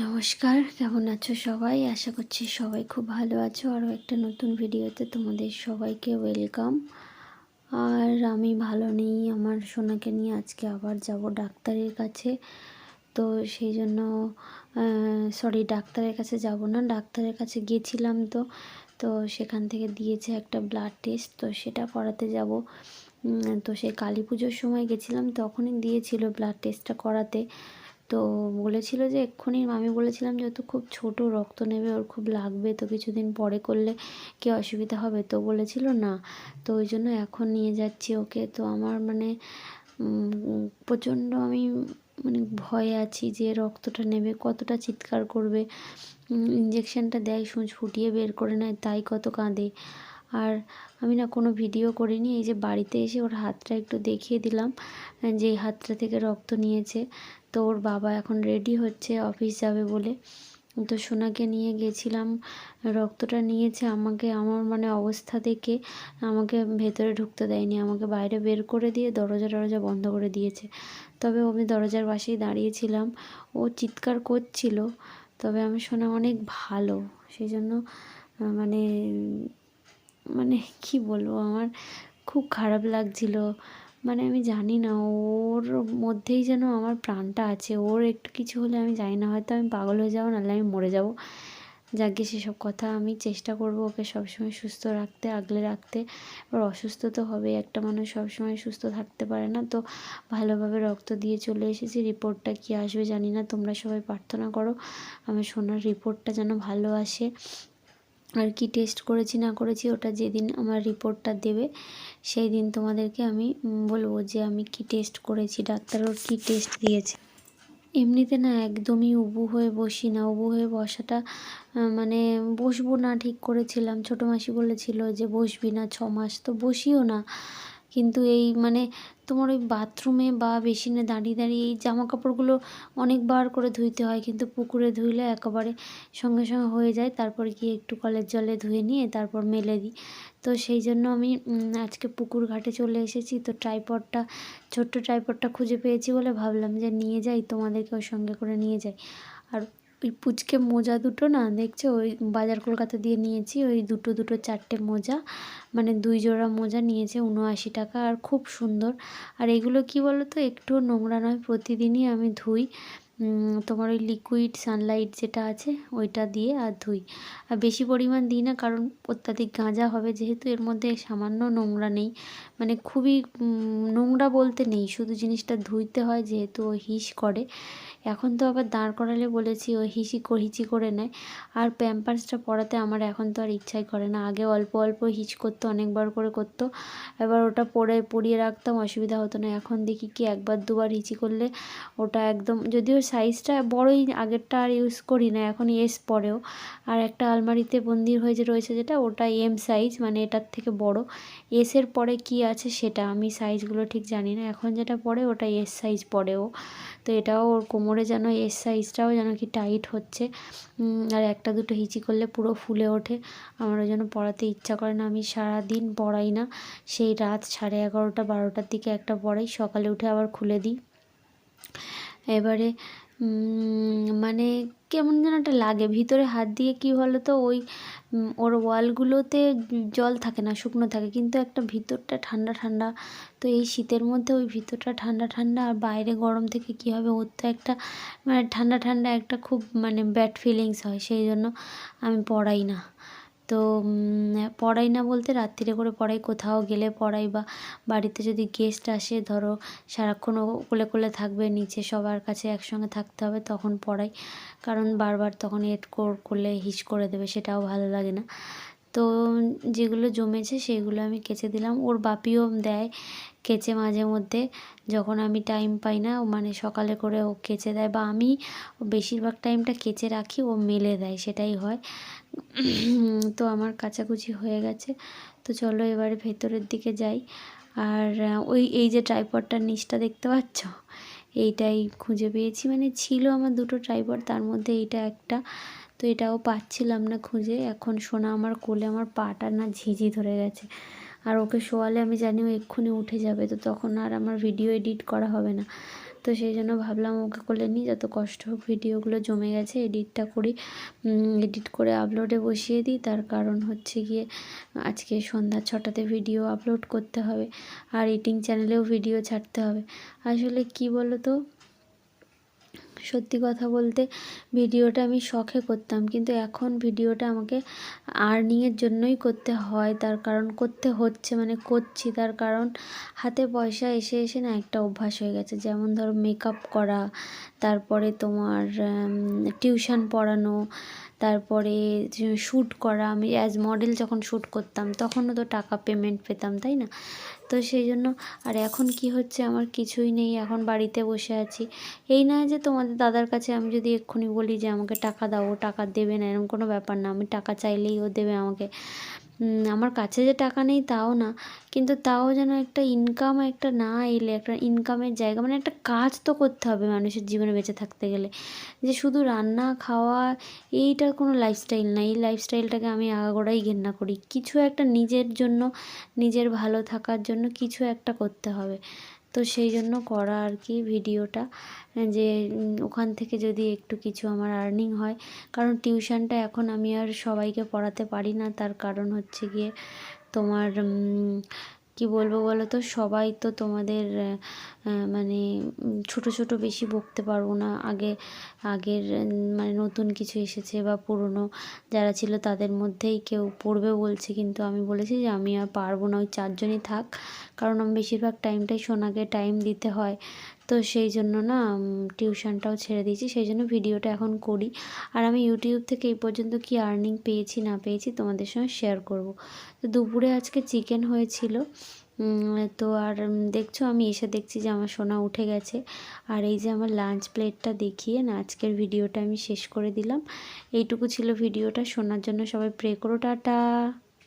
নমস্কার, কেমন আছো সবাই? আশা করছি সবাই খুব ভালো আছো। আরও একটা নতুন ভিডিওতে তোমাদের সবাইকে ওয়েলকাম। আর আমি ভালো নেই, আমার সোনাকে নিয়ে আজকে আবার যাব ডাক্তারের কাছে। তো সেই জন্য সরি ডাক্তারের কাছে যাব না, ডাক্তারের কাছে গিয়েছিলাম তো। তো সেখান থেকে দিয়েছে একটা ব্লাড টেস্ট তো সেটা করাতে যাব। তো সেই কালী পুজোর সময় গেছিলাম, তখনই দিয়েছিল ব্লাড টেস্টটা করাতে। তো বলেছিল যে এক্ষুনি আমি বলেছিলাম যে যেহেতু খুব ছোট, রক্ত নেবে, ওর খুব লাগবে, তো কিছুদিন পরে করলে কি অসুবিধা হবে? তো বলেছিল, না। তো ওই জন্য এখন নিয়ে যাচ্ছি ওকে। তো আমার মানে প্রচণ্ড আমি মানে ভয়ে আছি যে, রক্তটা নেবে, কতটা চিৎকার করবে। ইঞ্জেকশানটা দেয়, সূচ ফুটিয়ে বের করে নেয়, তাই কত কাঁদে। আর আমি না কোনো ভিডিও করিনি, এই যে বাড়িতে এসে ওর হাতটা একটু দেখিয়ে দিলাম, যে হাতটা থেকে রক্ত নিয়েছে। তো ওর বাবা এখন রেডি হচ্ছে অফিস যাবে বলে। তো সোনাকে নিয়ে গেছিলাম, রক্তটা নিয়েছে আমাকে, আমার মানে অবস্থা দেখে আমাকে ভেতরে ঢুকতে দেয়নি, আমাকে বাইরে বের করে দিয়ে দরজা টরজা বন্ধ করে দিয়েছে। তবে আমি দরজার পাশেই দাঁড়িয়েছিলাম ও চিৎকার করছিল, তবে আমি শোনা অনেক ভালো সেই জন্য মানে মানে কি বলব, আমার খুব খারাপ লাগছিল মানে আমি জানি না, ওর মধ্যেই যেন আমার প্রাণটা আছে। ওর একটু কিছু হলে আমি জানি না, হয়তো আমি পাগল হয়ে যাব, নাহলে আমি মরে যাব। যাকে সেসব কথা আমি চেষ্টা করব ওকে সবসময় সুস্থ রাখতে, আগলে রাখতে। এবার অসুস্থ তো হবে একটা মানুষ সবসময় সুস্থ থাকতে পারে না। তো ভালোভাবে রক্ত দিয়ে চলে এসেছি, রিপোর্টটা কি আসবে জানি না, তোমরা সবাই প্রার্থনা করো। আমার সোনার রিপোর্টটা যেন ভালো আসে। আর কি টেস্ট করেছি না করেছি, ওটা যেদিন আমার রিপোর্টটা দেবে সেই দিন তোমাদেরকে আমি বলব যে আমি কি টেস্ট করেছি ডাক্তার ওর কী টেস্ট দিয়েছে। এমনিতে না একদমই উবু হয়ে বসি না, উবু হয়ে বসাটা মানে বসবো না ঠিক করেছিলাম। ছোটো মাসি বলেছিল যে বসবি না, ছ মাস তো বসিও না। কিন্তু এই মানে তোমার ওই বাথরুমে বা বেসিনে দাঁড়িয়ে দাঁড়িয়ে এই জামা কাপড়গুলো অনেকবার করে ধুইতে হয়, কিন্তু পুকুরে ধুইলে একেবারে সঙ্গে সঙ্গে হয়ে যায়। তারপর গিয়ে একটু কলের জলে ধুয়ে নিয়ে তারপর মেলে দিই। তো সেই জন্য আমি আজকে পুকুর ঘাটে চলে এসেছি। তো ট্রাইপডটা ছোট্ট ট্রাইপডটা খুঁজে পেয়েছি বলে ভাবলাম যে নিয়ে যাই, তোমাদেরকে ওর সঙ্গে করে নিয়ে যাই। আর ওই পুচকে মোজা দুটো না, দেখছ? ওই বাজার কলকাতা দিয়ে নিয়েছি, ওই দুটো দুটো চারটে মোজা। মানে দুই জোড়া মোজা নিয়েছে, উনআশি টাকা, আর খুব সুন্দর। আর এগুলো কি বলো তো একটুও নোংরা নয়, প্রতিদিনই আমি ধুই। তোমার ওই লিকুইড সানলাইট যেটা আছে, ওইটা দিয়ে আর ধুই। আর বেশি পরিমাণ দিই না, কারণ অত্যাধিক গাঁজা হবে, যেহেতু এর মধ্যে সামান্য নোংরা নেই। মানে খুবই নোংরা বলতে নেই, শুধু জিনিসটা ধুইতে হয়, যেহেতু ও হিস করে। এখন তো আবার দাঁড় করালে বলেছি ও হিসি হিচি করে নেয়। আর প্যাম্পার্সটা পরাতে আমার এখন তো আর ইচ্ছাই করে না। আগে অল্প অল্প হিচ করতো, অনেকবার করে করতো। এবার ওটা পরে পরিয়ে রাখতাম, অসুবিধা হতো না। এখন দেখি কি একবার, দুবার হিচি করলে ওটা একদম, যদিও সাইজটা বড়ই, আগেরটা আর ইউজ করি না, এখন এস পরেও আর একটা আলমারিতে বন্দির হয়ে যে রয়েছে যেটা, ওটা এম সাইজ মানে এটার থেকে বড়। এসের পরে কি আছে সেটা আমি সাইজগুলো ঠিক জানি না। এখন যেটা পড়ে, ওটা এস সাইজ পড়েও। তো এটাও ওর কোমরে যেন, এর সাইজটাও যেন কি টাইট হচ্ছে। আর একটা দুটো হিচি করলে পুরো ফুলে ওঠে। আমারও যেন পড়াতে ইচ্ছা করে না, আমি সারা দিন পড়াই না। সেই রাত সাড়ে এগারোটা, বারোটার দিকে একটা পড়াই, সকালে উঠে আবার খুলে দিই। এবারে মানে কেমন যেন একটা লাগে। ভিতরে হাত দিয়ে কি বলো তো ওই ওর ওয়ালগুলোতে জল থাকে না, শুকনো থাকে। কিন্তু একটা ভিতরটা ঠান্ডা ঠান্ডা। তো এই শীতের মধ্যে ওই ভিতরটা ঠান্ডা ঠান্ডা আর বাইরে গরম থেকে কি হবে, ওর তো একটা মানে ঠান্ডা ঠান্ডা একটা খুব মানে ব্যাড ফিলিংস হয়। সেই জন্য আমি পড়াই না। তো পড়াই না বলতে রাত্রিরে করে পড়াই, কোথাও গেলে পড়াই বা বাড়িতে যদি গেস্ট আসে, ধরো সারাক্ষণ ও কোলে কোলে থাকবে, নিচে সবার কাছে একসঙ্গে থাকতে হবে, তখন পড়াই। কারণ বারবার তখন এড করলে হিস করে দেবে, সেটাও ভালো লাগে না। তো, যেগুলো জমেছে সেগুলো আমি কেচে দিলাম। ওর বাপিও দেয় কেচে মাঝে মধ্যে যখন আমি টাইম পাই না মানে সকালে করে ও কেচে দেয় বা আমি বেশিরভাগ টাইমটা কেচে রাখি, ও মেলে দেয়, সেটাই হয়। তো আমার কাচাকুচি হয়ে গেছে। তো চলো এবারে ভেতরের দিকে যাই। আর ওই, এই যে ট্রাইপডটার নিচটা দেখতে পাচ্ছ? এইটাই খুঁজে পেয়েছি। মানে ছিল আমার দুটো ট্রাইপড তার মধ্যে এইটা একটা। তো এটাও পাচ্ছিলাম না খুঁজে। এখন শোনা আমার কোলে আমার পাটা না ঝিঝি ধরে গেছে। আর ওকে শোয়ালে আমি জানি ও এক্ষুনি উঠে যাবে, তো তখন আর আমার ভিডিও এডিট করা হবে না। তো সেই জন্য ভাবলাম ওকে কোলে নিই, যত কষ্ট হোক ভিডিওগুলো জমে গেছে এডিটটা করি। এডিট করে আপলোডে বসিয়ে দিই, তার কারণ হচ্ছে গিয়ে আজকে সন্ধ্যা ছটাতে ভিডিও আপলোড করতে হবে, আর ইটিং চ্যানেলেও ভিডিও ছাড়তে হবে। আসলে কি বলো তো সত্যি কথা বলতে ভিডিওটা আমি শখে করতাম। কিন্তু এখন ভিডিওটা আমাকে আর্নিংয়ের জন্যই করতে হয়। তার কারণ করতে হচ্ছে মানে করছি। তার কারণ হাতে পয়সা এসে এসে না একটা অভ্যাস হয়ে গেছে। যেমন ধরো মেকআপ করা, তারপরে তোমার টিউশন পড়ানো তারপরে শ্যুট করা, আমি অ্যাজ মডেল যখন শ্যুট করতাম, তখনও তো টাকা পেমেন্ট পেতাম, তাই না? তো সেই জন্য, আর এখন কি হচ্ছে? আমার কিছুই নেই, এখন বাড়িতে বসে আছি। এই নয় যে তোমাদের দাদার কাছে আমি যদি এক্ষুনি বলি যে আমাকে টাকা দাও টাকা দেবে না, এরকম কোনো ব্যাপার না। আমি টাকা চাইলেই ও দেবে আমাকে। আমার কাছে যে টাকা নেই তাও না। কিন্তু তাও যেন একটা ইনকাম একটা না এলে, একটা ইনকামের জায়গা মানে একটা কাজ তো করতে হবে মানুষের জীবনে বেঁচে থাকতে গেলে। যে শুধু রান্না, খাওয়া, এইটার কোনো লাইফস্টাইল না। এই লাইফস্টাইলটাকে আমি আগাগোড়াই ঘেন্না করি। কিছু একটা নিজের জন্য, নিজের ভালো থাকার জন্য কিছু একটা করতে হবে। তো সেই জন্য করা আর কি ভিডিওটা, যে ওখান থেকে যদি একটু কিছু আমার আর্নিং হয়। কারণ টিউশনটা এখন আমি আর সবাইকে পড়াতে পারি না, তার কারণ হচ্ছে গিয়ে তোমার কি বলব বলো তো সবাই তো তোমাদের মানে ছোট ছোট বেশি বকতে পারব না। আগে, আগের মানে নতুন কিছু এসেছে বা পুরনো যারা ছিল তাদের মধ্যেই কেউ পড়বে বলছে। কিন্তু আমি বলেছি যে আমি আর পারব না, ওই চারজনই থাক। কারণ আমি বেশিরভাগ টাইমটাই সোনাকে টাইম দিতে হয়। তো সেই জন্য না টিউশনটাও ছেড়ে দিয়েছি, সেই জন্য ভিডিওটা এখন করি। আর আমি ইউটিউব থেকে এই পর্যন্ত কি আর্নিং পেয়েছি না পেয়েছি তোমাদের সঙ্গে শেয়ার করব। তো দুপুরে আজকে চিকেন হয়েছিল তো আর দেখছ আমি এসে দেখছি যে আমার সোনা উঠে গেছে। আর এই যে আমার লাঞ্চ প্লেটটা দেখিয়ে না, আজকের ভিডিওটা আমি শেষ করে দিলাম। এইটুকু ছিল ভিডিওটা, শোনার জন্য সবাই প্রে করো, টাটা!